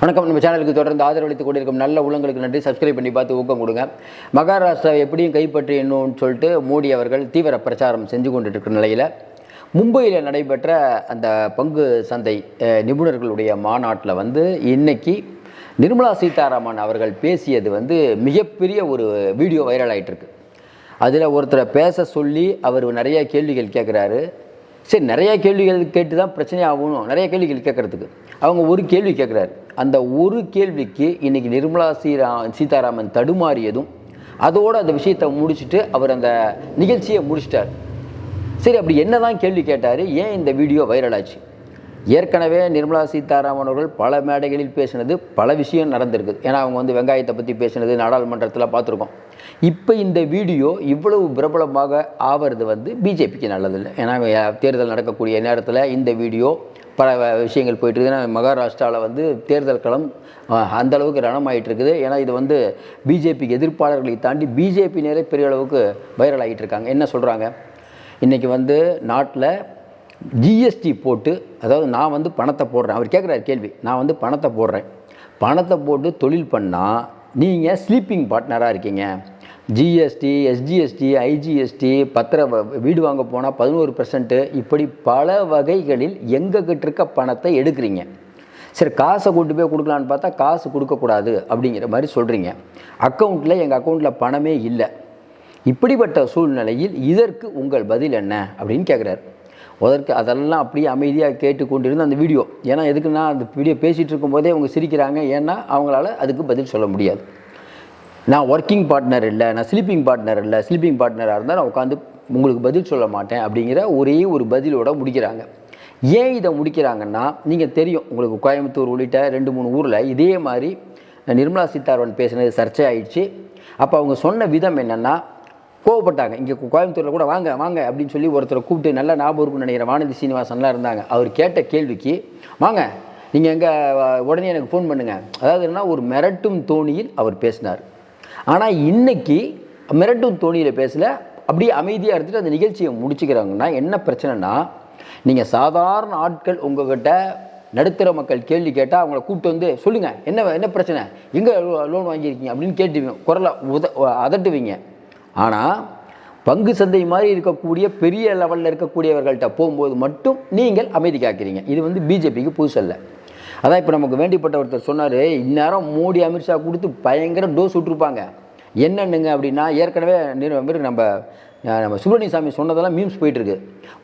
வணக்கம். நம்ம சேனலுக்கு தொடர்ந்து ஆதரவளித்துக் கொண்டிருக்கும் நல்ல உள்ளங்களுக்கு நன்றி. சப்ஸ்கிரைப் பண்ணி பார்த்து ஊக்கம் கொடுங்க. மகாராஷ்டிராவை எப்படியும் கைப்பற்றி சொல்லிட்டு மோடி அவர்கள் தீவிர பிரச்சாரம் செஞ்சு கொண்டு இருக்கிற நிலையில் மும்பையில் நடைபெற்ற அந்த பங்கு சந்தை நிபுணர்களுடைய மாநாட்டில் வந்து இன்னைக்கு நிர்மலா சீதாராமன் அவர்கள் பேசியது வந்து மிகப்பெரிய ஒரு வீடியோ வைரல் ஆயிட்டு இருக்கு அதில் ஒருத்தரை பேச சொல்லி அவர் நிறைய கேள்விகள் கேட்குறாரு சரி நிறைய கேள்விகள் கேட்டு தான் பிரச்சனை ஆகணும் நிறைய கேள்விகள் கேட்குறதுக்கு அவங்க ஒரு கேள்வி கேட்குறாரு அந்த ஒரு கேள்விக்கு இன்றைக்கி நிர்மலா சீரா சீதாராமன் தடுமாறியதும் அதோடு அந்த விஷயத்தை முடிச்சுட்டு அவர் அந்த நிகழ்ச்சியை முடிச்சிட்டார். சரி அப்படி என்னதான் கேள்வி கேட்டார் ஏன் இந்த வீடியோ வைரல் ஆச்சு? ஏற்கனவே நிர்மலா சீதாராமன் அவர்கள் பல மேடைகளில் பேசினது பல விஷயம் நடந்திருக்குது ஏன்னா அவங்க வந்து வெங்காயத்தை பற்றி பேசினது நாடாளுமன்றத்தில் பார்த்துருக்கோம். இப்போ இந்த வீடியோ இவ்வளவு பிரபலமாக ஆவறது வந்து பிஜேபிக்கு நல்லதில்லை. ஏன்னா தேர்தல் நடக்கக்கூடிய நேரத்தில் இந்த வீடியோ பல விஷயங்கள் போயிட்டு இருக்குது. ஏன்னா மகாராஷ்டிராவில் வந்து தேர்தல் களம் அந்தளவுக்கு அந்த அளவுக்கு ரணமாயிட்டு இருக்குது. ஏன்னா இது வந்து பிஜேபிக்கு எதிர்ப்பாளர்களை தாண்டி பிஜேபி நேரே பெரிய அளவுக்கு வைரல் ஆகிட்டு இருக்காங்க. என்ன சொல்கிறாங்க இன்றைக்கி வந்து நாட்டில் ஜிஎஸ்டி போட்டு அதாவது நான் வந்து பணத்தை போடுறேன். அவர் கேட்குறாரு கேள்வி. நான் வந்து பணத்தை போடுறேன். பணத்தை போட்டு தொழில் பண்ணால் நீங்கள் ஸ்லீப்பிங் பார்ட்னராக இருக்கீங்க. ஜிஎஸ்டி எஸ்ஜிஎஸ்டி ஐஜிஎஸ்டி பத்திர வீடு வாங்க போனால் பதினோரு பர்சன்ட்டு இப்படி பல வகைகளில் எங்ககிட்ட இருக்க பணத்தை எடுக்கிறீங்க. சரி காசை கொண்டு போய் கொடுக்கலான்னு பார்த்தா காசு கொடுக்கக்கூடாது அப்படிங்கிற மாதிரி சொல்கிறீங்க அக்கௌண்ட்டில் எங்கள் அக்கௌண்ட்டில் பணமே இல்லை. இப்படிப்பட்ட சூழ்நிலையில் இதற்கு உங்கள் பதில் என்ன அப்படின்னு கேட்குறாரு அதற்கு அதெல்லாம் அப்படியே அமைதியாக கேட்டுக்கொண்டிருந்த அந்த வீடியோ. ஏன்னா எதுக்குன்னா அந்த வீடியோ பேசிகிட்டு இருக்கும்போதே அவங்க சிரிக்கிறாங்க. ஏன்னா அவங்களால அதுக்கு பதில் சொல்ல முடியாது. நான் ஒர்க்கிங் பார்ட்னர் இல்லை நான் ஸ்லீப்பிங் பார்ட்னர் இல்லை ஸ்லீப்பிங் பார்ட்னராக இருந்தால் நான் உட்காந்து உங்களுக்கு பதில் சொல்ல மாட்டேன் அப்படிங்கிற ஒரே ஒரு பதிலோட முடிக்கிறாங்க. ஏன் இதை முடிக்கிறாங்கன்னா நீங்கள் தெரியும் உங்களுக்கு கோயம்புத்தூர் உள்ளிட்ட ரெண்டு மூணு ஊரில் இதே மாதிரி நிர்மலா சீதாராமன் பேசினது சர்ச்சை ஆயிடுச்சு. அப்போ அவங்க சொன்ன விதம் என்னென்னா கோவப்பட்டாங்க. இங்கே கோயம்புத்தூரில் கூட வாங்க வாங்க அப்படின்னு சொல்லி ஒருத்தரை கூப்பிட்டு நல்ல ஞாபகம் இருக்குன்னு நினைக்கிற வானதி சீனிவாசன்லாம் இருந்தாங்க. அவர் கேட்ட கேள்விக்கு வாங்க நீங்கள் எங்கே உடனே எனக்கு ஃபோன் பண்ணுங்கள் அதாவது என்ன ஒரு மிரட்டும் தோணியில் அவர் பேசினார். ஆனால் இன்னைக்கு மிரட்டும் தோணியில் பேசல. அப்படியே அமைதியாக இருந்துட்டு அந்த நிகழ்ச்சியை முடிச்சுக்கிறாங்கன்னா என்ன பிரச்சனைனா நீங்கள் சாதாரண ஆட்கள் உங்ககிட்ட நடுத்தர மக்கள் கேள்வி கேட்டால் அவங்கள கூப்பிட்டு வந்து சொல்லுங்கள் என்ன என்ன பிரச்சனை? எங்கே லோன் வாங்கியிருக்கீங்க? அப்படின்னு கேட்டுவீங்க குரலை உத அதட்டுவீங்க. ஆனால் பங்கு சந்தை மாதிரி இருக்கக்கூடிய பெரிய லெவலில் இருக்கக்கூடியவர்கள்ட்ட போகும்போது மட்டும் நீங்கள் அமைதி காக்கிறீங்க. இது வந்து பிஜேபிக்கு புதுசல்ல அதான் இப்போ நமக்கு வேண்டிப்பட்ட ஒருத்தர் சொன்னார் இந்நேரம் மோடி அமித்ஷா கொடுத்து பயங்கர டோஸ் விட்ருப்பாங்க என்னென்னுங்க? அப்படின்னா ஏற்கனவே நிறு- நம்ம நம்ம சுப்பிரமணிய சாமி சொன்னதெல்லாம் மீம்ஸ் போயிட்டுருக்கு.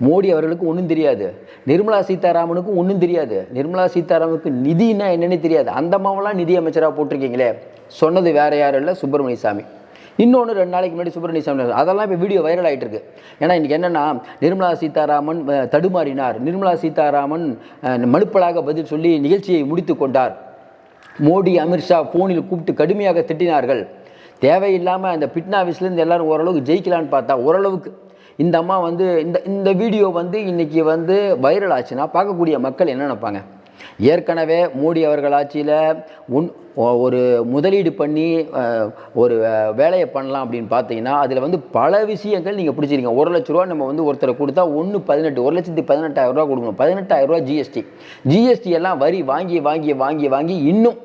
மோடி அவர்களுக்கு ஒன்றும் தெரியாது. நிர்மலா சீதாராமனுக்கும் ஒன்றும் தெரியாது. நிர்மலா சீதாராமனுக்கு நிதினா என்னென்னு தெரியாது. அந்த மாவெல்லாம் நிதி அமைச்சராக போட்டிருக்கீங்களே. சொன்னது வேற யாரும் இல்லை சுப்பிரமணிய சாமி இன்னொன்று ரெண்டு நாளைக்கு முன்னாடி சுப்பிரமணிய சாமி அதெல்லாம் இப்போ வீடியோ வைரல் ஆகிட்டு இருக்கு ஏன்னா இன்றைக்கி என்னென்னா நிர்மலா சீதாராமன் தடுமாறினார். நிர்மலா சீதாராமன் மனுப்பலாக மலுப்பலாக பதில் சொல்லி நிகழ்ச்சியை முடித்து கொண்டார். மோடி அமித்ஷா ஃபோனில் கூப்பிட்டு கடுமையாக திட்டினார்கள். தேவையில்லாமல் அந்த பிட்னாவிஸ்லேருந்து எல்லாரும் ஓரளவுக்கு ஜெயிக்கலான்னு பார்த்தா ஓரளவுக்கு. இந்த அம்மா வந்து இந்த இந்த வீடியோ வந்து இன்றைக்கி வந்து வைரல் ஆச்சுன்னா பார்க்கக்கூடிய மக்கள் என்ன நினைப்பாங்க? ஏற்கனவே மோடி அவர்கள் ஆட்சியில் உன் ஒரு முதலீடு பண்ணி ஒரு வேலையை பண்ணலாம் அப்படின்னு பார்த்தீங்கன்னா அதில் வந்து பல விஷயங்கள் நீங்கள் பிடிச்சிருக்கீங்க. ஒரு லட்ச ரூபா நம்ம வந்து ஒருத்தரை கொடுத்தா ஒன்று பதினெட்டு ஒரு லட்சத்து பதினெட்டாயிரம் ரூபா கொடுக்கணும். பதினெட்டாயிரம் ரூபா ஜிஎஸ்டி ஜிஎஸ்டி எல்லாம் வரி வாங்கி வாங்கி வாங்கி வாங்கி இன்னும்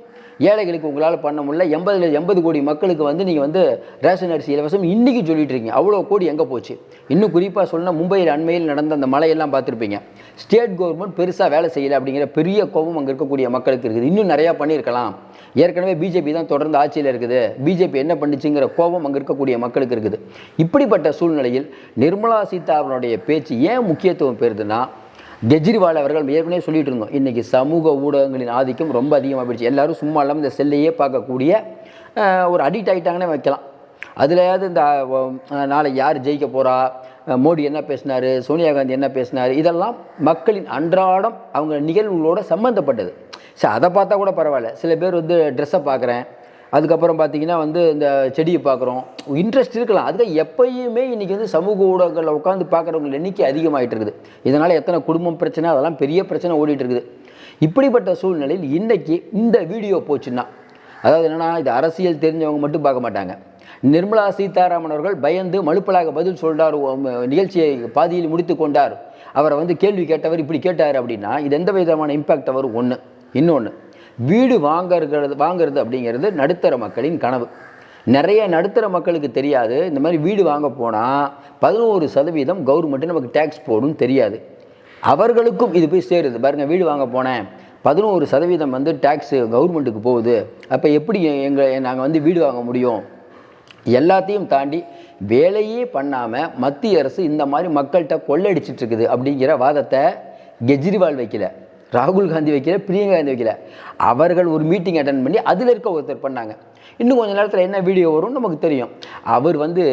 ஏழைகளுக்கு உங்களால் பண்ண முடியல. எண்பதுல எண்பது கோடி மக்களுக்கு வந்து நீங்கள் வந்து ரேஷன் அரிசி இலவசம் இன்றைக்கி சொல்லிட்டு இருக்கீங்க. அவ்வளோ கோடி எங்கே போச்சு? இன்னும் குறிப்பாக சொன்னால் மும்பையில் அண்மையில் நடந்த அந்த மழையெல்லாம் பார்த்துருப்பீங்க. ஸ்டேட் கவர்மெண்ட் பெருசாக வேலை செய்யலை அப்படிங்கிற பெரிய கோபம் அங்கே இருக்கக்கூடிய மக்களுக்கு இருக்குது. இன்னும் நிறையா பண்ணியிருக்கலாம். ஏற்கனவே பிஜேபி தான் தொடர்ந்து ஆட்சியில் இருக்குது. பிஜேபி என்ன பண்ணுச்சுங்கிற கோபம் அங்கே இருக்கக்கூடிய மக்களுக்கு இருக்குது. இப்படிப்பட்ட சூழ்நிலையில் நிர்மலா சீதாராமனுடைய பேச்சு ஏன் முக்கியத்துவம் பெறுதுன்னா கெஜ்ரிவால் அவர்கள் ஏற்கனவே சொல்லிட்டு இருந்தோம். இன்றைக்கி சமூக ஊடகங்களின் ஆதிக்கம் ரொம்ப அதிகமாக போயிடுச்சு. எல்லாரும் சும்மா இல்லாமல் இந்த செல்லையே பார்க்கக்கூடிய ஒரு அடிக்ட் ஆகிட்டாங்கன்னே வைக்கலாம். அதுலையாவது இந்த நாளை யார் ஜெயிக்க போகிறா மோடி என்ன பேசினார்? சோனியா காந்தி என்ன பேசினார்? இதெல்லாம் மக்களின் அன்றாடம் அவங்க நிகழ்வுகளோட சம்மந்தப்பட்டது சரி அதை பார்த்தா கூட பரவாயில்ல. சில பேர் வந்து ட்ரெஸ்ஸை பார்க்குறேன். அதுக்கப்புறம் பார்த்தீங்கன்னா வந்து இந்த செடியை பார்க்குறோம். இன்ட்ரெஸ்ட் இருக்கலாம். அதுக்கு எப்பயுமே இன்றைக்கி வந்து சமூக ஊடகங்களில் உட்காந்து பார்க்குறவங்க எண்ணிக்கை அதிகமாகிட்டு இருக்குது. இதனால் எத்தனை குடும்பம் பிரச்சனை அதெல்லாம் பெரிய பிரச்சனை ஓடிட்டு இருக்குது. இப்படிப்பட்ட சூழ்நிலையில் இன்றைக்கி இந்த வீடியோ போச்சுன்னா அதாவது என்னென்னா இது அரசியல் தெரிஞ்சவங்க மட்டும் பார்க்க மாட்டாங்க. நிர்மலா சீதாராமன் அவர்கள் பயந்து மலுப்பலாக பதில் சொல்றார். நிகழ்ச்சியை பாதியில் முடித்து கொண்டார். அவரை வந்து கேள்வி கேட்டவர் இப்படி கேட்டார் அப்படின்னா இது எந்த விதமான இம்பாக்ட் வரும் ஒன்று இன்னொன்று வீடு வாங்கறது வாங்குறது அப்படிங்கிறது நடுத்தர மக்களின் கனவு. நிறைய நடுத்தர மக்களுக்கு தெரியாது. இந்த மாதிரி வீடு வாங்க போனால் பதினோரு சதவீதம் கவர்மெண்ட்டு நமக்கு டேக்ஸ் போடும் தெரியாது. அவர்களுக்கும் இது போய் சேருது. பாருங்கள் வீடு வாங்க போனேன். பதினோரு சதவீதம் வந்து டேக்ஸு கவர்மெண்ட்டுக்கு போகுது. அப்போ எப்படி எங்கள் நாங்கள் வந்து வீடு வாங்க முடியும்? எல்லாத்தையும் தாண்டி வேலையே பண்ணாமல் மத்திய அரசு இந்த மாதிரி மக்கள்கிட்ட கொள்ளடிச்சிட்ருக்குது அப்படிங்கிற வாதத்தை கெஜ்ரிவால் வைக்கல. ராகுல் காந்தி வைக்கல பிரியங்கா காந்தி வைக்கல. அவர்கள் ஒரு மீட்டிங் அட்டன் பண்ணி அதில் இருக்க ஒருத்தர் பண்ணாங்க. இன்னும் கொஞ்சம் நேரத்தில் என்ன வீடியோ வரும்னு நமக்கு தெரியும். அவர் வந்து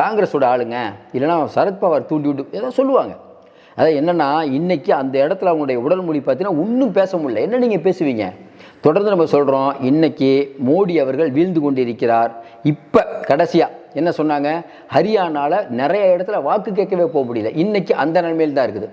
காங்கிரஸோட ஆளுங்க இல்லைன்னா சரத்பவார் தூண்டி விட்டு ஏதோ சொல்லுவாங்க. அதாவது என்னென்னா இன்றைக்கி அந்த இடத்துல அவங்களுடைய உடல் மொழி பார்த்தீங்கன்னா ஒன்றும் பேச முடியல. என்ன நீங்கள் பேசுவீங்க? தொடர்ந்து நம்ம சொல்கிறோம் இன்றைக்கி மோடி அவர்கள் வீழ்ந்து கொண்டிருக்கிறார். இப்போ கடைசியாக என்ன சொன்னாங்க? ஹரியானாவில் நிறைய இடத்துல வாக்கு கேட்கவே போக முடியல. இன்றைக்கி அந்த நிலைமையில் தான் இருக்குது.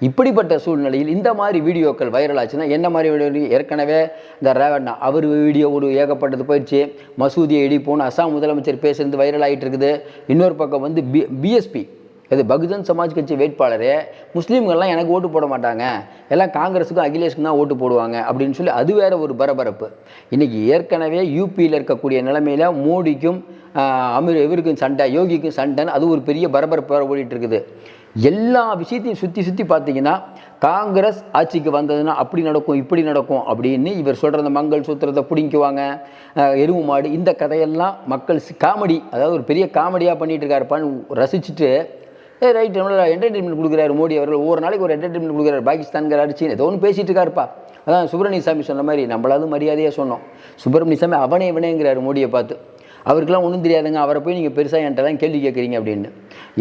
இப்படிப்பட்ட சூழ்நிலையில் இந்த மாதிரி வீடியோக்கள் வைரல் ஆச்சுன்னா என்ன மாதிரி வீடியோ ஏற்கனவே இந்த ரேவண்ணா அவர் வீடியோ ஒரு ஏகப்பட்டது போயிடுச்சு. மசூதியை இடிப்போன்னு அசாம் முதலமைச்சர் பேசுறது வைரல் ஆகிட்டு இருக்குது. இன்னொரு பக்கம் வந்து பி பிஎஸ்பி இது பகுஜன் சமாஜ் கட்சி வேட்பாளர் முஸ்லீம்கள்லாம் எனக்கு ஓட்டு போட மாட்டாங்க. எல்லாம் காங்கிரஸுக்கும் அகிலேஷுக்கும் தான் ஓட்டு போடுவாங்க அப்படின்னு சொல்லி அது வேற ஒரு பரபரப்பு. இன்றைக்கி ஏற்கனவே யூபியில் இருக்கக்கூடிய நிலைமையில் மோடிக்கும் அமீர் இவருக்கும் சண்டை யோகிக்கும் சண்டைன்னு அது ஒரு பெரிய பரபரப்பு ஓடிட்டு இருக்குது. எல்லா விஷயத்தையும் சுற்றி சுற்றி பார்த்தீங்கன்னா காங்கிரஸ் ஆட்சிக்கு வந்ததுன்னா அப்படி நடக்கும் இப்படி நடக்கும் அப்படின்னு இவர் சொல்கிற மங்கள் சூத்திரத்தை பிடிங்குவாங்க. எருவு மாடு இந்த கதையெல்லாம் மக்கள் காமெடி அதாவது ஒரு பெரிய காமெடியாக பண்ணிகிட்டு இருக்காருப்பான்னு ரசிச்சுட்டு ஏ ரைட் நம்மள என்டர்டைன்மெண்ட் கொடுக்குறாரு மோடி அவர்கள். ஒவ்வொரு நாளைக்கு ஒரு என்டர்டைன்மெண்ட் கொடுக்குறாரு. பாகிஸ்தான்கிற அடிச்சு ஏதோ ஒன்று பேசிகிட்டு இருக்காருப்பா. அதான் சுப்பிரமணிய சாமி சொன்ன மாதிரி நம்மளாவது மரியாதையாக சொன்னோம். சுப்பிரமணிய சாமி அவனே இவனேங்கிறாரு மோடியை பார்த்து. அவருக்கெல்லாம் ஒன்றும் தெரியாதுங்க. அவரை போய் நீங்கள் பெருசாக என்கிட்ட தான் கேள்வி கேட்குறீங்க அப்படின்னு.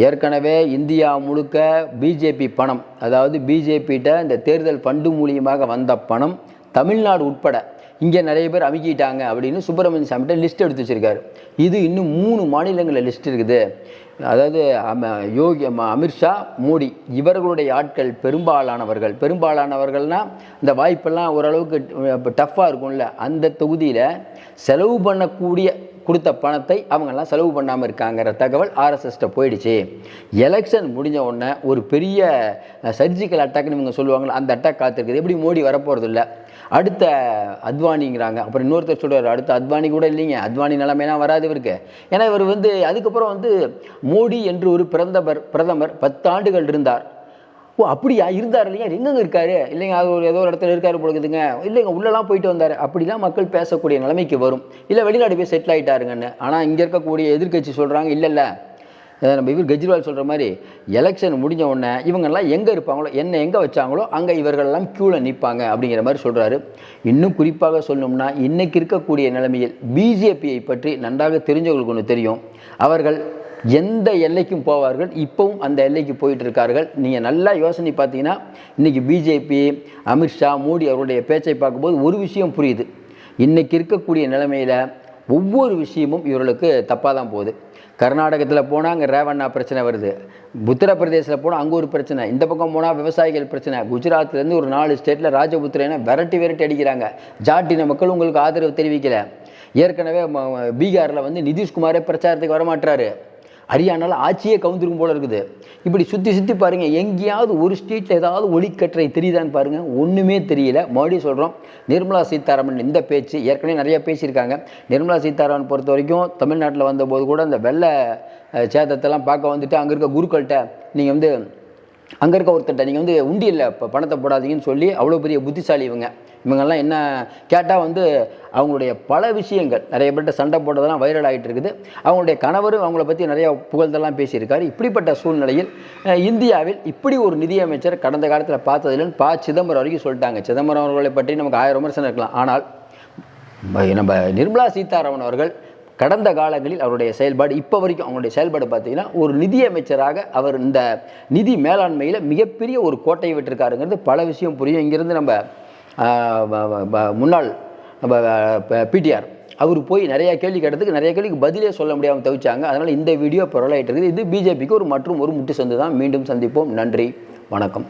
ஏற்கனவே இந்தியா முழுக்க பிஜேபி பணம் அதாவது பிஜேபிகிட்ட இந்த தேர்தல் ஃபண்டு மூலியமாக வந்த பணம் தமிழ்நாடு உட்பட இங்கே நிறைய பேர் அமுக்கிட்டாங்க அப்படின்னு சுப்பிரமணிய சாமிகிட்ட லிஸ்ட் எடுத்து வச்சுருக்காரு. இது இன்னும் மூணு மாநிலங்களில் லிஸ்ட் இருக்குது. அதாவது யோகி அமித்ஷா மோடி. இவர்களுடைய ஆட்கள் பெரும்பாலானவர்கள். பெரும்பாலானவர்கள்னால் இந்த வாய்ப்பெல்லாம் ஓரளவுக்கு டஃப்பாக இருக்கும்ல. அந்த தொகுதியில் செலவு பண்ணக்கூடிய கொடுத்த பணத்தை அவங்கெல்லாம் செலவு பண்ணாமல் இருக்காங்கிற தகவல் ஆர்எஸ்எஸ்ட்ட போயிடுச்சு. எலெக்ஷன் முடிஞ்ச உடனே ஒரு பெரிய சர்ஜிக்கல் அட்டாக்னு இவங்க சொல்லுவாங்களோ அந்த அட்டாக் காத்திருக்குது. எப்படி மோடி வரப்போகிறது இல்லை அடுத்த அத்வானிங்கிறாங்க. அப்புறம் இன்னொருத்தர் சொல்கிறார் அடுத்த அத்வானி கூட இல்லைங்க. அத்வானி நிலைமையெல்லாம் வராது இவருக்கு. ஏன்னா இவர் வந்து அதுக்கப்புறம் வந்து மோடி என்று ஒரு பிரதமர் பிரதமர் பத்து ஆண்டுகள் இருந்தார். ஓ அப்படியா? இருந்தார் இல்லையா? எங்கெங்க இருக்காரு? இல்லைங்க அது ஒரு ஏதோ ஒரு இடத்துல இருக்காரு பொழுதுங்க இல்லைங்க உள்ளெல்லாம் போயிட்டு வந்தார். அப்படிலாம் மக்கள் பேசக்கூடிய நிலைமைக்கு வரும். இல்லை வெளிநாடு போய் செட்டில் ஆகிட்டாருங்கன்னு ஆனால் இங்கே இருக்கக்கூடிய எதிர்கட்சி சொல்கிறாங்க இல்லை இல்லை. நம்ம இவர் கெஜ்ரிவால் சொல்கிற மாதிரி எலெக்ஷன் முடிஞ்ச உடனே இவங்கெல்லாம் எங்கே இருப்பாங்களோ என்ன எங்கே வச்சாங்களோ அங்கே இவர்களெல்லாம் க்யூவில் நிற்பாங்க அப்படிங்கிற மாதிரி சொல்கிறாரு இன்னும் குறிப்பாக சொல்லணும்னா இன்றைக்கி இருக்கக்கூடிய நிலைமையில் பிஜேபியை பற்றி நன்றாக தெரிஞ்சவங்களுக்கு ஒன்று தெரியும். அவர்கள் எந்த எல்லைக்கும் போவார்கள் இப்போவும் அந்த எல்லைக்கு போயிட்டு இருக்கார்கள் நீங்கள் நல்லா யோசனை பார்த்தீங்கன்னா இன்றைக்கி பிஜேபி அமித்ஷா மோடி அவருடைய பேச்சை பார்க்கும்போது ஒரு விஷயம் புரியுது. இன்றைக்கி இருக்கக்கூடிய நிலைமையில் ஒவ்வொரு விஷயமும் இவர்களுக்கு தப்பாக தான் போகுது. கர்நாடகத்தில் போனால் அங்கே ரேவண்ணா பிரச்சனை வருது. உத்தரப்பிரதேசில் போனால் அங்கே ஒரு பிரச்சனை. இந்த பக்கம் போனால் விவசாயிகள் பிரச்சனை. குஜராத்லேருந்து ஒரு நாலு ஸ்டேட்டில் ராஜபுத்திரனை விரட்டி விரட்டி அடிக்கிறாங்க. ஜாட்டின மக்கள் உங்களுக்கு ஆதரவு தெரிவிக்கலை. ஏற்கனவே பீகாரில் வந்து நிதிஷ்குமாரே பிரச்சாரத்துக்கு வரமாட்டுறாரு ஹரியானாவில் ஆட்சியே கவுந்திருக்கும் போல இருக்குது. இப்படி சுற்றி சுற்றி பாருங்கள் எங்கேயாவது ஒரு ஸ்ட்ரீட்டில் ஏதாவது ஒளிக்கற்றை தெரியுதான்னு பாருங்கள் ஒன்றுமே தெரியல. மறுபடியும் சொல்கிறோம் நிர்மலா சீதாராமன் இந்த பேச்சு ஏற்கனவே நிறையா பேசியிருக்காங்க. நிர்மலா சீதாராமன் பொறுத்த வரைக்கும் தமிழ்நாட்டில் வந்தபோது கூட அந்த வெள்ளை சேதத்தெல்லாம் பார்க்க வந்துட்டு அங்கே இருக்க குருக்கள்கிட்ட நீங்கள் வந்து அங்கே இருக்க ஒருத்தட்ட நீங்கள் வந்து உண்டியில் இப்போ பணத்தை போடாதீங்கன்னு சொல்லி அவ்வளோ பெரிய புத்திசாலி இவங்க. இவங்கெல்லாம் என்ன கேட்டால் வந்து அவங்களுடைய பல விஷயங்கள். நிறைய பேர்கிட்ட சண்டை போட்டதெல்லாம் வைரல் ஆகிட்டு இருக்குது. அவங்களுடைய கணவரும் அவங்கள பற்றி நிறையா புகழ்ந்தெல்லாம் பேசியிருக்காரு. இப்படிப்பட்ட சூழ்நிலையில் இந்தியாவில் இப்படி ஒரு நிதியமைச்சர் கடந்த காலத்தில் பார்த்ததில்லைன்னு பா சிதம்பரம் வரைக்கும் சொல்லிட்டாங்க. சிதம்பரம் அவர்களை பற்றி நமக்கு ஆயிரம் விமர்சனம் இருக்கலாம். ஆனால் நம்ம நிர்மலா சீதாராமன் அவர்கள் கடந்த காலங்களில் அவருடைய செயல்பாடு இப்போ வரைக்கும் அவங்களுடைய செயல்பாடு பார்த்தீங்கன்னா ஒரு நிதியமைச்சராக அவர் இந்த நிதி மேலாண்மையில் மிகப்பெரிய ஒரு கோட்டையை விட்டுருக்காருங்கிறது பல விஷயம் புரியும். இங்கேருந்து நம்ம முன்னாள் பிடிஆர் அவர் போய் நிறைய கேள்வி கேட்டதுக்கு நிறைய கேள்விக்கு பதிலே சொல்ல முடியாமல் தவிச்சாங்க. அதனால் இந்த வீடியோ பரவலாயிட்டு இருக்குது. இது பிஜேபிக்கு ஒரு மற்றும் ஒரு முட்டு சந்து தான். மீண்டும் சந்திப்போம். நன்றி. வணக்கம்.